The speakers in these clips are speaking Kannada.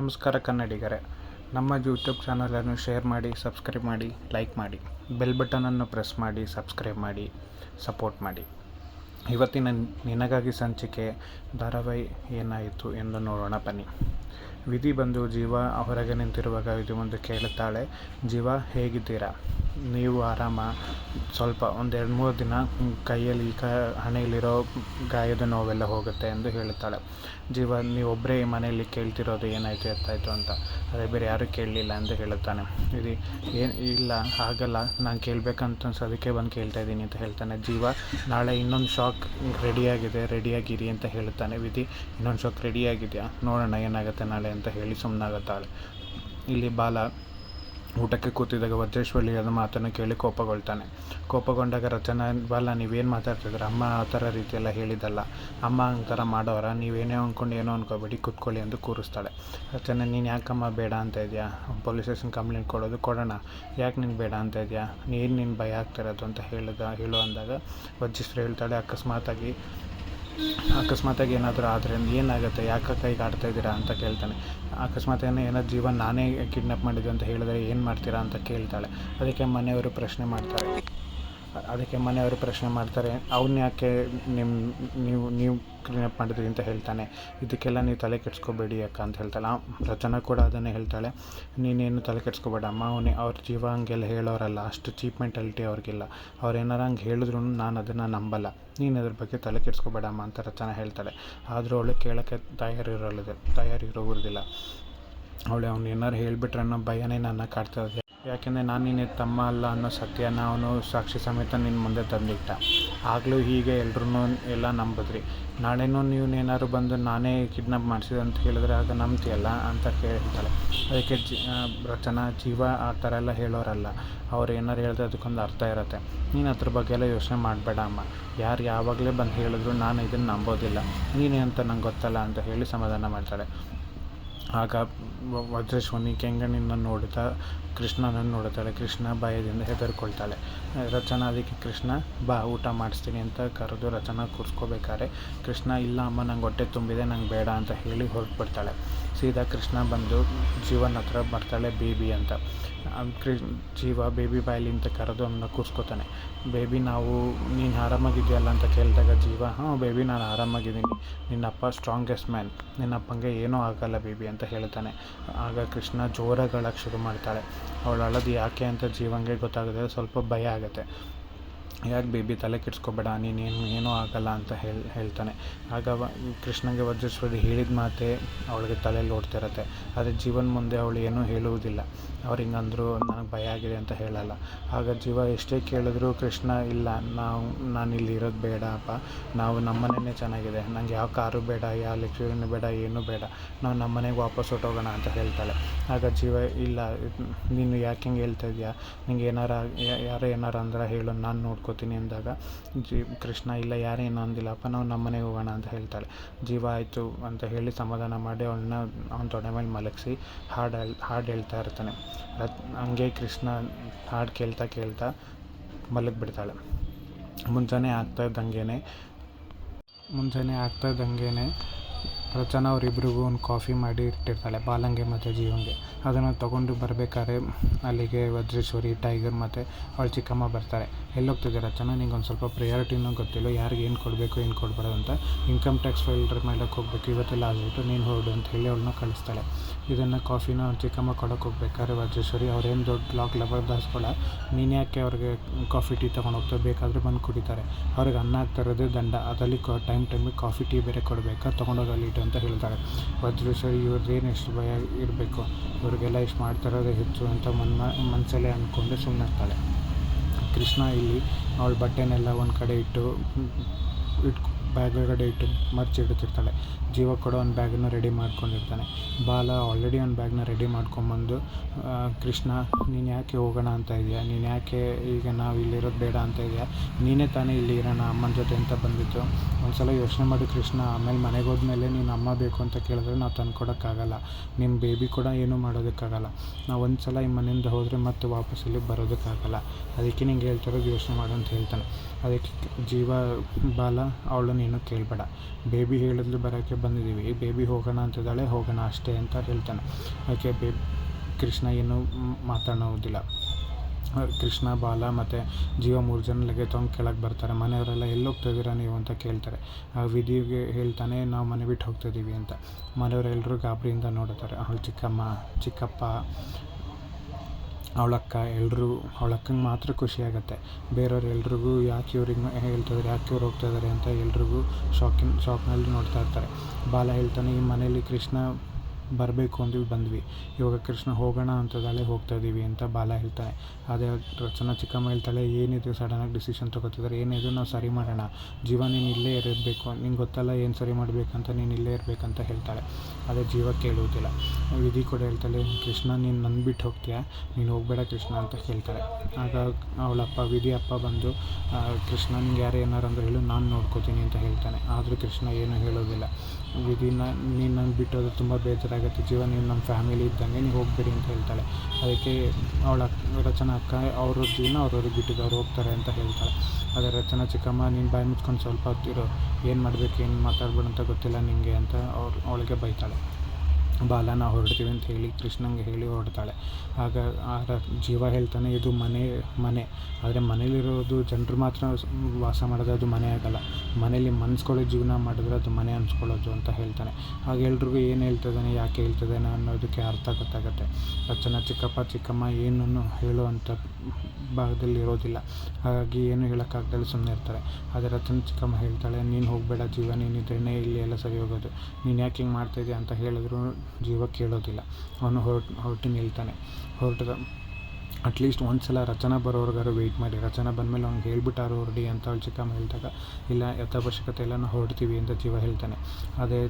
ನಮಸ್ಕಾರ ಕನ್ನಡಿಗರೇ. ನಮ್ಮ ಯೂಟ್ಯೂಬ್ ಚಾನಲನ್ನು ಶೇರ್ ಮಾಡಿ ಸಬ್ಸ್ಕ್ರೈಬ್ ಮಾಡಿ ಲೈಕ್ ಮಾಡಿ ಬೆಲ್ ಬಟನನ್ನು ಪ್ರೆಸ್ ಮಾಡಿ ಸಬ್ಸ್ಕ್ರೈಬ್ ಮಾಡಿ ಸಪೋರ್ಟ್ ಮಾಡಿ. ಇವತ್ತಿನ ನಿನಗಾಗಿ ಸಂಚಿಕೆ ಧಾರಾವಾಹಿ ಏನಾಯಿತು ಎಂದು ನೋಡೋಣ ಬನ್ನಿ. ವಿಧಿ ಬಂದು ಜೀವ ಹೊರಗೆ ನಿಂತಿರುವಾಗ ವಿಧಿ ಬಂದು ಕೇಳುತ್ತಾಳೆ, ಜೀವ, ಹೇಗಿದ್ದೀರಾ? ನೀವು ಆರಾಮ? ಸ್ವಲ್ಪ ಒಂದೆರಡು ಮೂರು ದಿನ ಕೈಯಲ್ಲಿ ಕ, ಹಣೆಯಲ್ಲಿರೋ ಗಾಯದ ನೋವೆಲ್ಲ ಹೋಗುತ್ತೆ ಎಂದು ಹೇಳುತ್ತಾಳೆ. ಜೀವ ನೀವೊಬ್ಬರೇ ಮನೆಯಲ್ಲಿ ಕೇಳ್ತಿರೋದು ಏನಾಯಿತು, ಎತ್ತಾಯಿತು ಅಂತ? ಅದೇ ಬೇರೆ ಯಾರೂ ಕೇಳಲಿಲ್ಲ ಅಂತ ಹೇಳುತ್ತಾನೆ ವಿಧಿ ಏನು ಇಲ್ಲ ಆಗಲ್ಲ ನಾನು ಕೇಳಬೇಕಂತ ಅನ್ಸೋದಕ್ಕೆ ಬಂದು ಕೇಳ್ತಾ ಇದ್ದೀನಿ ಅಂತ ಹೇಳ್ತಾನೆ. ಜೀವ, ನಾಳೆ ಇನ್ನೊಂದು ಶಾಕ್ ರೆಡಿಯಾಗಿದೆ ರೆಡಿಯಾಗಿರಿ ಅಂತ ಹೇಳ್ತಾನೆ ವಿಧಿ. ಇನ್ನೊಂದು ಶಾಕ್ ರೆಡಿಯಾಗಿದೆಯಾ ನೋಡೋಣ ಏನಾಗುತ್ತೆ ನಾಳೆ ಅಂತ ಹೇಳಿ ಸುಮ್ಮನಾಗುತ್ತಾಳೆ ಇಲ್ಲಿ ಬಾಲ ಊಟಕ್ಕೆ ಕೂತಿದ್ದಾಗ ವಜ್ರೇಶ್ವರಿ ಅದು ಮಾತನ್ನು ಕೇಳಿ ಕೋಪಗೊಳ್ತಾನೆ. ಕೋಪಗೊಂಡಾಗ ರಚನಾ, ಬಾಲ, ನೀವೇನು ಮಾತಾಡ್ತಿದ್ರೆ ಅಮ್ಮ ಆ ಥರ ರೀತಿಯೆಲ್ಲ ಹೇಳಿದ್ದಲ್ಲ. ಅಮ್ಮ ಹಂಗೆ ಥರ ಮಾಡೋರ, ನೀವೇನೇ ಅಂದ್ಕೊಂಡು ಏನೋ ಅಂದ್ಕೋಬೇಡಿ ಕೂತ್ಕೊಳ್ಳಿ ಎಂದು ಕೂರಿಸ್ತಾಳೆ. ರಚನೆ, ನೀನು ಯಾಕಮ್ಮ ಬೇಡ ಅಂತ ಇದೆಯಾ? ಪೊಲೀಸ್ ಸ್ಟೇಷನ್ ಕಂಪ್ಲೇಂಟ್ ಕೊಡೋದು ಕೊಡೋಣ. ಯಾಕೆ ನೀನು ಬೇಡ ಅಂತ ಇದೆಯಾ? ನೀನು ನಿನ್ನ ಭಯ ಆಗ್ತಿರೋದು ಅಂತ ಹೇಳಿದ, ಹೇಳು ಅಂದಾಗ ವಜ್ರೇಶ್ವರಿ ಹೇಳ್ತಾಳೆ ಅಕಸ್ಮಾತಾಗಿ ಅಕಸ್ಮಾತಾಗಿ ಏನಾದರೂ ಆದರೆ ಏನಾಗುತ್ತೆ? ಯಾಕೆ ಕೈಗೆ ಆಡ್ತಾ ಇದ್ದೀರಾ ಅಂತ ಕೇಳ್ತಾನೆ. ಅಕಸ್ಮಾತ್ ಏನೋ ಏನಾದ್ರು ಜೀವನ ನಾನೇ ಕಿಡ್ನಾಪ್ ಮಾಡಿದ್ದು ಅಂತ ಹೇಳಿದ್ರೆ ಏನು ಮಾಡ್ತೀರಾ ಅಂತ ಕೇಳ್ತಾಳೆ. ಅದಕ್ಕೆ ಮನೆಯವರು ಪ್ರಶ್ನೆ ಮಾಡ್ತಾರೆ. ಅದಕ್ಕೆ ಮನೆಯವರು ಪ್ರಶ್ನೆ ಮಾಡ್ತಾರೆ, ಅವ್ನು ಯಾಕೆ ನಿಮ್ಮ ನೀವು ನೀವು ಕ್ಲೀನಪ್ ಮಾಡಿದ್ರಿ ಅಂತ ಹೇಳ್ತಾನೆ. ಇದಕ್ಕೆಲ್ಲ ನೀವು ತಲೆ ಕೆಡಿಸ್ಕೋಬೇಡಿ ಅಕ್ಕ ಅಂತ ಹೇಳ್ತಾಳೆ. ರಚನಾ ಕೂಡ ಅದನ್ನೇ ಹೇಳ್ತಾಳೆ. ನೀನೇನು ತಲೆ ಕೆಡಿಸ್ಕೋಬೇಡ, ಅಮ್ಮ, ಅವನೇ, ಅವ್ರ ಜೀವ ಹಂಗೆಲ್ಲ ಹೇಳೋರಲ್ಲ, ಅಷ್ಟು ಚೀಪ್ ಮೆಂಟಾಲಿಟಿ ಅವ್ರಿಗಿಲ್ಲ. ಅವ್ರು ಏನಾರು ಹಂಗೆ ಹೇಳಿದ್ರು ನಾನು ಅದನ್ನು ನಂಬಲ್ಲ. ನೀನು ಅದ್ರ ಬಗ್ಗೆ ತಲೆ ಕೆಡಿಸ್ಕೋಬೇಡ, ಅಮ್ಮ, ಅಂತ ರಚನಾ ಹೇಳ್ತಾಳೆ. ಆದರೂ ಅವಳು ಕೇಳೋಕ್ಕೆ ತಯಾರಿರೋಲ್ಲ ತಯಾರಿರೋದಿಲ್ಲ ಅವಳು ಅವ್ನು ಏನಾರು ಹೇಳಿಬಿಟ್ರೆ ಅನ್ನೋ ಭಯನೇ ನನ್ನ ಕಾಡ್ತದೆ ಯಾಕೆಂದರೆ ನಾನು ನಿನ್ನ ತಮ್ಮ ಅಲ್ಲ ಅನ್ನೋ ಸತ್ಯನ ಅವನು ಸಾಕ್ಷಿ ಸಮೇತ ನಿನ್ನ ಮುಂದೆ ತಂದಿಟ್ಟ. ಆಗಲೂ ಹೀಗೆ ಎಲ್ರೂ ಎಲ್ಲ ನಂಬಿದ್ರಿ. ನಾಳೆನೂ ನೀವು ಏನಾದ್ರು ಬಂದು ನಾನೇ ಕಿಡ್ನಾಪ್ ಮಾಡಿಸಿದೆ ಅಂತ ಹೇಳಿದ್ರೆ ಆಗ ನಂಬ್ತೀಯಲ್ಲ ಅಂತ ಕೇಳ್ತಾಳೆ ಅದಕ್ಕೆ ಜಿ ರಚನಾ, ಜೀವ ಆ ಥರ ಎಲ್ಲ ಹೇಳೋರಲ್ಲ. ಅವ್ರು ಏನಾರು ಹೇಳಿದ್ರೆ ಅದಕ್ಕೊಂದು ಅರ್ಥ ಇರುತ್ತೆ. ನೀನು ಅದ್ರ ಬಗ್ಗೆ ಎಲ್ಲ ಯೋಚನೆ ಮಾಡಬೇಡ ಅಮ್ಮ. ಯಾರು ಯಾವಾಗಲೇ ಬಂದು ಹೇಳಿದ್ರು ನಾನು ಇದನ್ನು ನಂಬೋದಿಲ್ಲ. ನೀನೇ ಅಂತ ನಂಗೆ ಗೊತ್ತಲ್ಲ ಅಂತ ಹೇಳಿ ಸಮಾಧಾನ ಮಾಡ್ತಾಳೆ. ಆಗ ವಜ್ರೇಶ್ವನಿ ಕೆಂಗಣ್ಣಿನ ನೋಡುತ್ತಾ ಕೃಷ್ಣನನ್ನು ನೋಡುತ್ತಾಳೆ. ಕೃಷ್ಣ ಭಯದಿಂದ ಹೆದರ್ಕೊಳ್ತಾಳೆ. ರಚನಾ, ಅದಕ್ಕೆ ಕೃಷ್ಣ, ಬಾ, ಊಟ ಮಾಡಿಸ್ತೀನಿ ಅಂತ ಕರೆದು ರಚನಾ ಕೂರಿಸ್ಕೋಬೇಕಾದ್ರೆ ಕೃಷ್ಣ, ಇಲ್ಲ ಅಮ್ಮ, ನಂಗೆ ಹೊಟ್ಟೆ ತುಂಬಿದೆ, ನಂಗೆ ಬೇಡ ಅಂತ ಹೇಳಿ ಹೊರಟ್ಬಿಡ್ತಾಳೆ ಸೀದಾ ಕೃಷ್ಣ ಬಂದು ಜೀವನ ಹತ್ರ ಬರ್ತಾಳೆ ಬೇಬಿ ಅಂತ. ಕೃ, ಜೀವ ಬೇಬಿ ಬಾಯ್ಲಿ ಅಂತ ಕರೆದು ಅವನ್ನ ಕೂರಿಸ್ಕೋತಾನೆ. ಬೇಬಿ, ನಾವು, ನೀನು ಆರಾಮಾಗಿದೆಯಲ್ಲ ಅಂತ ಕೇಳಿದಾಗ ಜೀವ, ಹಾಂ, ಬೇಬಿ, ನಾನು ಆರಾಮಾಗಿದ್ದೀನಿ. ನಿನ್ನಪ್ಪ ಸ್ಟ್ರಾಂಗೆಸ್ಟ್ ಮ್ಯಾನ್ ನಿನ್ನಪ್ಪಂಗೆ ಏನೂ ಆಗಲ್ಲ ಬೇಬಿ ಅಂತ ಹೇಳ್ತಾನೆ. ಆಗ ಕೃಷ್ಣ ಜೋರಾಗಿ ಶುರು ಮಾಡ್ತಾಳೆ. ಅವಳು ಅಳೋದು ಯಾಕೆ ಅಂತ ಜೀವಂಗೆ ಗೊತ್ತಾಗುತ್ತೆ ಸ್ವಲ್ಪ ಭಯ ಆಗುತ್ತೆ. ಯಾಕೆ ಬೇಬಿ ತಲೆ ಕೆಡಿಸ್ಕೋಬೇಡ, ನೀನೇನು ಏನೂ ಆಗಲ್ಲ ಅಂತ ಹೇಳಿ, ಹೇಳ್ತಾನೆ. ಆಗ ಕೃಷ್ಣಗೆ ವಜ್ರೇಶ್ವರಿ ಹೇಳಿದ ಮಾತೇ ಅವಳಿಗೆ ತಲೆಯಲ್ಲಿ ಓಡ್ತಿರತ್ತೆ. ಆದರೆ ಜೀವನ ಮುಂದೆ ಅವಳು ಏನೂ ಹೇಳುವುದಿಲ್ಲ. ಅವ್ರು ಹಿಂಗಂದ್ರು, ನನಗೆ ಭಯ ಆಗಿದೆ ಅಂತ ಹೇಳಲ್ಲ. ಆಗ ಜೀವ ಎಷ್ಟೇ ಕೇಳಿದ್ರು, ಕೃಷ್ಣ, ಇಲ್ಲ, ನಾವು ನಾನು ಇಲ್ಲಿ ಇರೋದು ಬೇಡ, ಅಪ್ಪ. ನಾವು ನಮ್ಮನೇ ಚೆನ್ನಾಗಿದೆ. ನಂಗೆ ಯಾವ ಕಾರು ಬೇಡ, ಯಾವ ಲೆಕ್ಚರನ್ನು ಬೇಡ, ಏನೂ ಬೇಡ. ನಾವು ನಮ್ಮನೆಗೆ ವಾಪಸ್ ಹೊಟ್ಟೋಗೋಣ ಅಂತ ಹೇಳ್ತಾಳೆ. ಆಗ ಜೀವ, ಇಲ್ಲ, ನೀನು ಯಾಕೆ ಹಿಂಗೆ ಹೇಳ್ತಾ ಇದೆಯಾ? ನಿಂಗೆ ಏನಾರ ಯಾರು ಏನಾರು ಅಂದ್ರೆ ಹೇಳು, ನಾನು ನೋಡ್ಕೋತೀನಿ ಅಂದಾಗ, ಜೀ, ಕೃಷ್ಣ, ಇಲ್ಲ ಯಾರೇನು ಅಂದಿಲ್ಲಪ್ಪ ನಾವು ನಮ್ಮ ಮನೆಗೆ ಹೋಗೋಣ ಅಂತ ಹೇಳ್ತಾಳೆ ಜೀವ ಆಯಿತು ಅಂತ ಹೇಳಿ ಸಮಾಧಾನ ಮಾಡಿ ಅವಳನ್ನ ಅವ್ನ ತೊಡೆ ಮೇಲೆ ಮಲಗಿಸಿ ಹಾಡು ಹೇಳ್, ಹಾಡು ಹೇಳ್ತಾ ಇರ್ತಾನೆ. ಹಂಗೆ ಕೃಷ್ಣ ಹಾಡು ಕೇಳ್ತಾ ಕೇಳ್ತಾ ಮಲಗಿಬಿಡ್ತಾಳೆ. ಮುಂಜಾನೆ ಆಗ್ತಾ ಇದ್ದಂಗೆ ಮುಂಜಾನೆ ಆಗ್ತಾ ಇದ್ದಂಗೆ ರಚನಾ ಅವರಿಬ್ರಿಗೂ ಒಂದು ಕಾಫಿ ಮಾಡಿ ಇಟ್ಟಿರ್ತಾಳೆ, ಬಾಲಂಗೆ ಮತ್ತು ಜೀವಂಗೆ. ಅದನ್ನು ತೊಗೊಂಡು ಬರಬೇಕಾದ್ರೆ ಅಲ್ಲಿಗೆ ವಜ್ರೇಶ್ವರಿ, ಟೈಗರ್ ಮತ್ತು ಅವಳ ಚಿಕ್ಕಮ್ಮ ಬರ್ತಾರೆ. ಎಲ್ಲಿ ಹೋಗ್ತಿದ್ದೆ ರಚನಾ ನಿಂಗೆ ಒಂದು ಸ್ವಲ್ಪ ಪ್ರಿಯಾರಿಟಿನೂ ಗೊತ್ತಿಲ್ಲ, ಯಾರಿಗೆ ಏನು ಕೊಡಬೇಕು, ಏನು ಕೊಡಬಾರ್ದು ಅಂತ. ಇನ್ಕಮ್ ಟ್ಯಾಕ್ಸ್ ಫೈಲ್ಡ್ರ್ ಮೇಲಕ್ಕೆ ಹೋಗ್ಬೇಕು ಇವತ್ತೆಲ್ಲ ಆಗಿಬಿಟ್ಟು ನೀನು ಹೊರಡು ಅಂತ ಹೇಳಿ ಅವಳನ್ನ ಕಳಿಸ್ತಾಳೆ. ಇದನ್ನು ಕಾಫಿನ ಅವ್ಳ ಚಿಕ್ಕಮ್ಮ ಕೊಡೋಕೆ ಹೋಗ್ಬೇಕಾದ್ರೆ ವಜ್ರೇಶ್ವರಿ ಅವ್ರೇನು ದೊಡ್ಡ ಲಾಕ್ ಲವರ್ ದಾಸ್ಕೊಳ, ನೀನು ಯಾಕೆ ಅವ್ರಿಗೆ ಕಾಫಿ ಟೀ ತೊಗೊಂಡು ಹೋಗ್ತಾರೆ ಬೇಕಾದರೆ ಬಂದು ಕುಡಿತಾರೆ. ಅವ್ರಿಗೆ ಅನ್ನ ಹಾಕ್ತಿರೋದೇ ದಂಡ. ಅದರಲ್ಲಿ ಟೈಮ್ ಟೈಮಿಗೆ ಕಾಫಿ ಟೀ ಬೇರೆ ಕೊಡಬೇಕಾ? ತೊಗೊಂಡೋಗಲ್ಲಿ ಅಂತ ಹೇಳ್ತಾರೆ. ಹೇಳ್ತಾಳೆ ಸರ್ ಇವ್ರದ್ದೇನು ಎಷ್ಟು ಭಯ ಇರಬೇಕು? ಇವ್ರಿಗೆಲ್ಲ ಇಷ್ಟು ಮಾಡ್ತಿರೋದೇ ಹೆಚ್ಚು ಅಂತ ಮನ್ನ ಮನಸಲ್ಲೇ ಅಂದ್ಕೊಂಡು ಸುಮ್ಮನೆ ಇರ್ತಾಳೆ. ಕೃಷ್ಣ ಇಲ್ಲಿ ಅವಳ ಬಟ್ಟೆನೆಲ್ಲ ಒಂದು ಕಡೆ ಇಟ್ಟು ಇಟ್ಟು ಬ್ಯಾಗ್ ಒಳಗಡೆ ಇಟ್ಟು ಮರ್ಚಿಡ್ತಿರ್ತಾಳೆ ಜೀವ ಕೂಡ ಒಂದು ಬ್ಯಾಗನ್ನು ರೆಡಿ ಮಾಡ್ಕೊಂಡಿರ್ತಾನೆ. ಬಾಲ ಆಲ್ರೆಡಿ ಒಂದು ಬ್ಯಾಗ್ನ ರೆಡಿ ಮಾಡ್ಕೊಂಬಂದು ಕೃಷ್ಣ, ನೀನು ಯಾಕೆ ಹೋಗೋಣ ಅಂತ ಇದೆಯಾ ನೀನು ಯಾಕೆ ಈಗ ನಾವು ಇಲ್ಲಿರೋದು ಬೇಡ ಅಂತ ಇದೆಯಾ ನೀನೇ ತಾನೇ ಇಲ್ಲಿ ಇರೋಣ, ಅಮ್ಮನ ಜೊತೆ ಅಂತ ಬಂದಿದ್ದು ಒಂದು ಸಲ ಯೋಚನೆ ಮಾಡಿ, ಕೃಷ್ಣ, ಆಮೇಲೆ ಮನೆಗೆ ಹೋದ್ಮೇಲೆ ನೀನು ಅಮ್ಮ ಬೇಕು ಅಂತ ಕೇಳಿದ್ರೆ ನಾವು ತಂದ್ಕೊಡೋಕ್ಕಾಗಲ್ಲ. ನಿಮ್ಮ ಬೇಬಿ ಕೂಡ ಏನೂ ಮಾಡೋದಕ್ಕಾಗಲ್ಲ. ನಾವು ಒಂದು ಸಲ ಈ ಮನೆಯಿಂದ ಹೋದರೆ ಮತ್ತೆ ವಾಪಸ್ ಇಲ್ಲಿ ಬರೋದಕ್ಕಾಗಲ್ಲ. ಅದಕ್ಕೆ ನಿಂಗೆ ಹೇಳ್ತಿರೋದು ಯೋಚನೆ ಮಾಡು ಅಂತ ಹೇಳ್ತಾನೆ. ಅದಕ್ಕೆ ಜೀವ ಬಾಲ ಅವಳನ್ನ ನೀನು ಕೇಳಬೇಡ. ಬೇಬಿ ಹೇಳಿದ್ಲು ಬರೋಕ್ಕೆ ಬಂದಿದ್ದೀವಿ. ಬೇಬಿ ಹೋಗೋಣ ಅಂತಿದ್ದಾಳೆ ಹೋಗೋಣ ಅಷ್ಟೇ ಅಂತ ಹೇಳ್ತಾನೆ. ಅದಕ್ಕೆ ಬೇಬ್ ಕೃಷ್ಣ ಏನು ಮಾತಾಡೋದಿಲ್ಲ ಕೃಷ್ಣ, ಬಾಲ ಮತ್ತು ಜೀವ ಮೂರು ಜನ ಲಗೇಜ್ ತೊಗೊಂಡು ಕೆಳಗೆ ಬರ್ತಾರೆ. ಮನೆಯವರೆಲ್ಲ ಎಲ್ಲಿ ಹೋಗ್ತಾಯಿದ್ದೀರಾ ನೀವು ಅಂತ ಕೇಳ್ತಾರೆ. ಆ ವಿಧಿಗೆ ಹೇಳ್ತಾನೆ, ನಾವು ಮನೆ ಬಿಟ್ಟು ಹೋಗ್ತಿದ್ದೀವಿ ಅಂತ. ಮನೆಯವರೆಲ್ಲರೂ ಗಾಬರಿಯಿಂದ ನೋಡುತ್ತಾರೆ ಅವಳು ಚಿಕ್ಕಮ್ಮ, ಚಿಕ್ಕಪ್ಪ ಅವಳ ಅಕ್ಕ ಎಲ್ಲರೂ ಅವಳಕ್ಕಂಗೆ ಮಾತ್ರ ಖುಷಿ ಆಗುತ್ತೆ. ಬೇರೆಯವ್ರು ಎಲ್ರಿಗೂ ಯಾಕೆ ಇವ್ರಿಗೆ ಹೇಳ್ತಿದ್ದಾರೆ ಯಾಕೆ ಇವ್ರು ಹೋಗ್ತಾಯಿದ್ದಾರೆ ಅಂತ ಎಲ್ರಿಗೂ ಶಾಕಿನ್, ಶಾಕ್ನಲ್ಲಿ ನೋಡ್ತಾ ಇರ್ತಾರೆ. ಬಾಲ ಹೇಳ್ತಾನೆ, ಈ ಮನೇಲಿ ಕೃಷ್ಣ ಬರಬೇಕು ಅಂದ್ವಿ ಬಂದ್ವಿ. ಇವಾಗ ಕೃಷ್ಣ ಹೋಗೋಣ ಅಂತದಾಳೆ ಹೋಗ್ತಾ ಇದ್ದೀವಿ ಅಂತ ಬಾಲ ಹೇಳ್ತಾನೆ. ಅದೇ ರಚನಾ ಚಿಕ್ಕಮ್ಮ ಹೇಳ್ತಾಳೆ, ಏನಿದು ಸಡನ್ನಾಗಿ ಡಿಸಿಷನ್ ತೊಗೋತಿದ್ದಾರೆ ಏನಿದ್ರು ನಾವು ಸರಿ ಮಾಡೋಣ. ಜೀವ ನೀನು ಇಲ್ಲೇ ಇರಬೇಕು. ನಿಂಗೆ ಗೊತ್ತಲ್ಲ ಏನು ಸರಿ ಮಾಡಬೇಕಂತ, ನೀನು ಇಲ್ಲೇ ಇರಬೇಕಂತ ಹೇಳ್ತಾಳೆ. ಅದೇ ಜೀವ ಕೇಳುವುದಿಲ್ಲ. ವಿಧಿ ಕೂಡ ಹೇಳ್ತಾಳೆ ಕೃಷ್ಣ, ನೀನು ನನ್ನ ಬಿಟ್ಟು ಹೋಗ್ತೀಯಾ? ನೀನು ಹೋಗಬೇಡ ಕೃಷ್ಣ ಅಂತ ಹೇಳ್ತಾಳೆ ಆಗ ಅವಳಪ್ಪ ವಿಧಿ ಅಪ್ಪ ಬಂದು ಕೃಷ್ಣ, ನಿಂಗೆ ಯಾರು ಏನಾರು ಅಂದ್ರೆ ಹೇಳು, ನಾನು ನೋಡ್ಕೋತೀನಿ ಅಂತ ಹೇಳ್ತಾನೆ. ಆದರೂ ಕೃಷ್ಣ ಏನೂ ಹೇಳೋದಿಲ್ಲ. ವಿಧಿನ ನೀನು ನನ್ನ ಬಿಟ್ಟೋದು ತುಂಬ ಬೇಜಾರಾಗುತ್ತೆ. ಜೀವ, ನೀನು ನಮ್ಮ ಫ್ಯಾಮಿಲಿ ಇದ್ದಂಗೆ ನೀವು ಹೋಗ್ಬೇಡಿ ಅಂತ ಹೇಳ್ತಾಳೆ. ಅದಕ್ಕೆ ಅವಳ ರಚನಾ ಅಕ್ಕ, ಅವ್ರ ಜೀವನ ಅವ್ರವ್ರಿಗೆ ಬಿಟ್ಟಿದ್ದು, ಅವ್ರು ಹೋಗ್ತಾರೆ ಅಂತ ಹೇಳ್ತಾಳೆ. ಆದರೆ ರಚನಾ, ಚಿಕ್ಕಮ್ಮ, ನೀನು ಬಾಯಿ ಮುಚ್ಕೊಂಡು ಸ್ವಲ್ಪ ಹೊತ್ತಿರೋ, ಏನು ಮಾಡಬೇಕು, ಏನು ಮಾತಾಡ್ಬೇಡ ಅಂತ ಗೊತ್ತಿಲ್ಲ ನಿನಗೆ ಅಂತ ಅವ್ರು, ಅವಳಿಗೆ ಬೈತಾಳೆ. ಬಾಲನ ಹೊರಡ್ತೀವಿ ಅಂತ ಹೇಳಿ ಕೃಷ್ಣಂಗೆ ಹೇಳಿ ಹೊರಡ್ತಾಳೆ. ಆಗ ಆ ಜೀವ ಹೇಳ್ತಾನೆ, ಇದು ಮನೆ ಮನೆ. ಆದರೆ ಮನೇಲಿರೋದು ಜನರು ಮಾತ್ರ ವಾಸ ಮಾಡೋದು ಅದು ಮನೆ ಆಗಲ್ಲ. ಮನೇಲಿ ಮನ್ಸ್ಕೊಳ್ಳೋ ಜೀವನ ಮಾಡಿದ್ರೆ ಅದು ಮನೆ ಅನ್ಸ್ಕೊಳ್ಳೋದು ಅಂತ ಹೇಳ್ತಾನೆ. ಆಗ ಎಲ್ರಿಗೂ ಏನು ಹೇಳ್ತಿದ್ದಾನೆ ಯಾಕೆ ಹೇಳ್ತಿದ್ದಾನೆ ಅನ್ನೋದಕ್ಕೆ ಅರ್ಥ ಗೊತ್ತಾಗುತ್ತೆ. ಅಚ್ಚನ ಚಿಕ್ಕಪ್ಪ, ಚಿಕ್ಕಮ್ಮ ಏನನ್ನು ಹೇಳುವಂಥ ಭಾಗದಲ್ಲಿ ಇರೋದಿಲ್ಲ. ಹಾಗಾಗಿ ಏನು ಹೇಳೋಕ್ಕಾಗ್ದಲ್ಲಿ ಸುಮ್ಮನೆ ಇರ್ತಾರೆ. ಆದರೆ ಅಚ್ಚನ ಚಿಕ್ಕಮ್ಮ ಹೇಳ್ತಾಳೆ, ನೀನು ಹೋಗಬೇಡ ಜೀವ ನೀನಿದ್ರೇ ಇಲ್ಲಿ ಎಲ್ಲ ಸರಿ ಹೋಗೋದು. ನೀನು ಯಾಕೆ ಹಿಂಗೆ ಮಾಡ್ತಾಯಿದ್ಯಾ ಅಂತ ಹೇಳಿದ್ರು ಜೀವ ಕೇಳೋದಿಲ್ಲ. ಅವನು ಹೊರಟು ಹೊರಟು ನಿಲ್ತಾನೆ. ಹೊರಟದ ಅಟ್ಲೀಸ್ಟ್ ಒಂದು ಸಲ ರಚನಾ ಬರೋರ್ಗಾರು ವೆಯ್ಟ್ ಮಾಡಿ, ರಚನಾ ಬಂದಮೇಲೆ ಅವ್ನಿಗೆ ಹೇಳ್ಬಿಟ್ಟಾರು ಹೊರಡಿ ಅಂತ ಅವ್ಳು ಚಿಕ್ಕಮ್ಮ ಹೇಳಿದಾಗ, ಇಲ್ಲ ಯಥಾವಶ್ಯಕತೆ ನಾವು ಹೊರಡ್ತೀವಿ ಅಂತ ಜೀವ ಹೇಳ್ತಾನೆ. ಅದೇ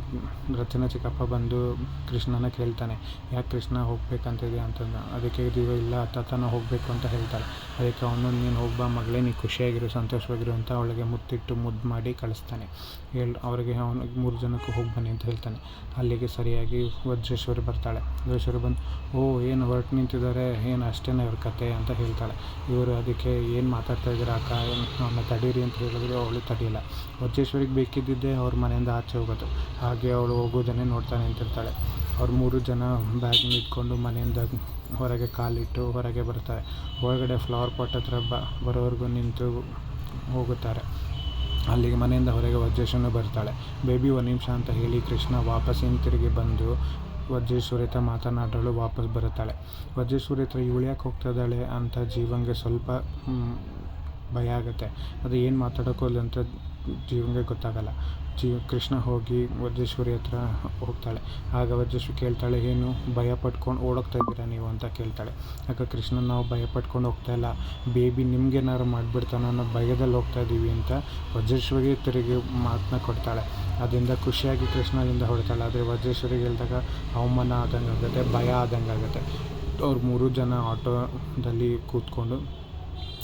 ರಚನಾ ಚಿಕ್ಕಪ್ಪ ಬಂದು ಕೃಷ್ಣನ ಕೇಳ್ತಾನೆ, ಯಾಕೆ ಕೃಷ್ಣ ಹೋಗ್ಬೇಕಂತಿದೆ ಅಂತಂದು. ಅದಕ್ಕೆ ಜೀವ ಇಲ್ಲ, ತಾತನ ಹೋಗಬೇಕು ಅಂತ ಹೇಳ್ತಾಳೆ. ಅದಕ್ಕೆ ಅವನು, ನೀನು ಹೋಗ್ಬಾ ಮಗಳೇ ನೀನು ಖುಷಿಯಾಗಿರು, ಸಂತೋಷವಾಗಿರು ಅಂತ ಅವಳಿಗೆ ಮುತ್ತಿಟ್ಟು ಮುದ್ದು ಮಾಡಿ ಕಳಿಸ್ತಾನೆ. ಹೇಳಿ, ಅವರಿಗೆ ಅವನು ಮೂರು ಜನಕ್ಕೂ ಹೋಗಿ ಬನ್ನಿ ಅಂತ ಹೇಳ್ತಾನೆ. ಅಲ್ಲಿಗೆ ಸರಿಯಾಗಿ ವಜ್ರೇಶ್ವರಿ ಬರ್ತಾಳೆ. ವಜ್ರೇಶ್ವರಿ ಬಂದು, ಓ, ಏನು ಹೊರಟು ನಿಂತಿದ್ದಾರೆ, ಏನು ಅಷ್ಟೇನೇ ಕತೆ ಅಂತ ಹೇಳ್ತಾಳೆ. ಇವರು ಅದಕ್ಕೆ ಏನು ಮಾತಾಡ್ತಾ ಇದ್ದೀರಾ ಅಕ್ಕ? ಅವನ್ನ ತಡೀರಿ ಅಂತ ಹೇಳಿದ್ರು, ಅವಳು ತಡೆಯಲ್ಲ ವಜ್ರೇಶ್ವರಿಗೆ ಬೇಕಿದ್ದಿದ್ದೇ ಅವ್ರ ಮನೆಯಿಂದ ಆಚೆ ಹೋಗೋದು. ಹಾಗೆ ಅವಳು ಹೋಗೋದನ್ನೇ ನೋಡ್ತಾ ನಿಂತಿರ್ತಾಳೆ. ಅವ್ರು ಮೂರು ಜನ ಬ್ಯಾಗ್ ಇಟ್ಕೊಂಡು ಮನೆಯಿಂದ ಹೊರಗೆ ಕಾಲಿಟ್ಟು ಹೊರಗೆ ಬರ್ತಾರೆ ಒಳಗಡೆ ಫ್ಲವರ್ ಪಾಟ್ ಹತ್ರ ಬ, ಬರೋವರೆಗೂ ನಿಂತು ಹೋಗುತ್ತಾರೆ. ಅಲ್ಲಿಗೆ ಮನೆಯಿಂದ ಹೊರಗೆ ವಜ್ರೇಶ್ವರನು ಬರ್ತಾಳೆ. ಬೇಬಿ, ಒಂದು ನಿಮಿಷ ಅಂತ ಹೇಳಿ ಕೃಷ್ಣ ವಾಪಸ್ ಹಿಂತಿರುಗಿ ಬಂದು ವಜ್ರೇಶ್ವರಿ ಮಾತನಾಡಲು ವಾಪಸ್ ಬರುತ್ತಾಳೆ. ವಜ್ರೇಶ್ವರಿ ಹತ್ರ ಇವಳು ಯಾಕೆ ಹೋಗ್ತಾ ಇದ್ದಾಳೆ ಅಂತ ಜೀವಂಗೆ ಸ್ವಲ್ಪ ಭಯ ಆಗುತ್ತೆ. ಅದು ಏನು ಮಾತಾಡೋಕ್ಕೋಲ್ಲ ಅಂತ ಜೀವಂಗೆ ಗೊತ್ತಾಗಲ್ಲ. ಜೀವ ಕೃಷ್ಣ ಹೋಗಿ ವಜ್ರೇಶ್ವರಿ ಹತ್ರ ಹೋಗ್ತಾಳೆ. ಆಗ ವಜ್ರೇಶ್ವರಿ ಕೇಳ್ತಾಳೆ, ಏನು ಭಯ ಪಟ್ಕೊಂಡು ಓಡೋಗ್ತಾ ಇದ್ದೀರಾ ನೀವು? ಅಂತ ಕೇಳ್ತಾಳೆ. ಆಗ ಕೃಷ್ಣ ನಾವು ಭಯ ಪಟ್ಕೊಂಡು ಹೋಗ್ತಾ ಇಲ್ಲ. ಬೇಬಿ ನಿಮ್ಗೇನಾದ್ರು ಮಾಡಿಬಿಡ್ತಾನೋ ಅನ್ನೋ ಭಯದಲ್ಲಿ ಹೋಗ್ತಾ ಇದ್ದೀವಿ ಅಂತ ವಜ್ರೇಶ್ವರಿ ತಿರುಗಿ ಮಾತನ್ನ ಕೊಡ್ತಾಳೆ. ಅದರಿಂದ ಖುಷಿಯಾಗಿ ಕೃಷ್ಣದಿಂದ ಹೊಡ್ತಾಳೆ ಆದರೆ ವಜ್ರೇಶ್ವರಿಗೆ ಹೇಳಿದಾಗ ಅವಮಾನ ಆದಂಗೆ ಆಗುತ್ತೆ ಭಯ ಆದಂಗೆ ಆಗುತ್ತೆ ಅವ್ರು ಮೂರು ಜನ ಆಟೋದಲ್ಲಿ ಕೂತ್ಕೊಂಡು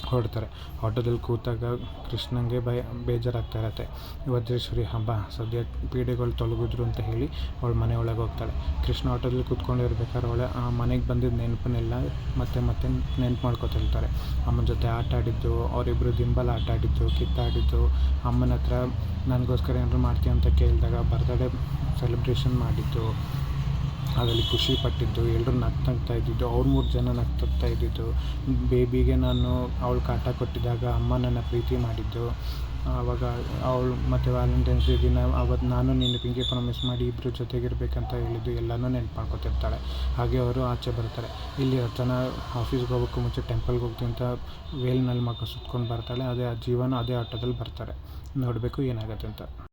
ಹೊರಡ್ತಾರೆ. ಆಟೋದಲ್ಲಿ ಕೂತಾಗ ಕೃಷ್ಣನಿಗೆ ಭಯ, ಬೇಜಾರಾಗ್ತಾ ಇರತ್ತೆ. ವಜ್ರೇಶ್ವರಿ ಹಬ್ಬ, ಸದ್ಯ ಪೀಡೆಗಳು ತೊಲಗಿದ್ರು ಅಂತ ಹೇಳಿ ಅವಳು ಮನೆ ಒಳಗೆ ಹೋಗ್ತಾಳೆ. ಕೃಷ್ಣ ಆಟೋದಲ್ಲಿ ಕೂತ್ಕೊಂಡಿರ್ಬೇಕಾದ್ರೆ ಅವಳೆ, ಆ, ಮನೆಗೆ ಬಂದಿದ್ದ ನೆನಪನ್ನೆಲ್ಲ ಮತ್ತೆ ಮತ್ತೆ ನೆನ್ಪು ಮಾಡ್ಕೊತಿರ್ತಾರೆ ಅಮ್ಮನ ಜೊತೆ ಆಟ ಆಡಿದ್ದು ಅವರಿಬ್ಬರು ದಿಂಬಲ್ ಆಟ ಆಡಿದ್ದು, ಕಿತ್ತಾಡಿದ್ದು, ಅಮ್ಮನ ಹತ್ರ, ನನಗೋಸ್ಕರ ಏನಾದ್ರು ಮಾಡ್ತೀಯ? ಅಂತ ಕೇಳಿದಾಗ ಬರ್ತಡೇ ಸೆಲೆಬ್ರೇಷನ್ ಮಾಡಿದ್ದು. ಅದರಲ್ಲಿ ಖುಷಿ ಪಟ್ಟಿದ್ದು ಎಲ್ಲರೂ ನಗ್ತಾ ಇದ್ದಿದ್ದು, ಅವ್ರು ಮೂರು ಜನ ನಗ್ತಾ ಇದ್ದಿದ್ದು, ಬೇಬಿಗೆ ನಾನು ಅವಳು ಕಾಟ ಕೊಟ್ಟಿದ್ದಾಗ ಅಮ್ಮ ನನ್ನ ಪ್ರೀತಿ ಮಾಡಿದ್ದು. ಆವಾಗ ಅವಳು ಮತ್ತು ವ್ಯಾಲೆಂಟೈನ್ಸ್ ಡೇ ದಿನ ಅವತ್ತು ನಾನು ನಿನ್ನ ಪಿಂಕಿ ಪ್ರಾಮಿಸ್ ಮಾಡಿ ಇಬ್ಬರು ಜೊತೆಗಿರಬೇಕಂತ ಹೇಳಿದ್ದು, ಎಲ್ಲನೂ ನೆನ್ಪು ಮಾಡ್ಕೊತಿರ್ತಾಳೆ ಹಾಗೆ ಅವರು ಆಚೆ ಬರ್ತಾರೆ. ಇಲ್ಲಿ ಅರ್ಚನ ಆಫೀಸ್ಗೆ ಹೋಗೋಕ್ಕೂ ಮುಂಚೆ ಟೆಂಪಲ್ಗೆ ಹೋಗ್ತೀನಿ ಅಂತ ವೇಲ್ನಲ್ಲಿ ಮಗ ಸುತ್ಕೊಂಡು ಬರ್ತಾಳೆ. ಅದೇ ಆ ಜೀವನ ಅದೇ ಆಟೋದಲ್ಲಿ ಬರ್ತಾರೆ. ನೋಡಬೇಕು ಏನಾಗುತ್ತೆ ಅಂತ.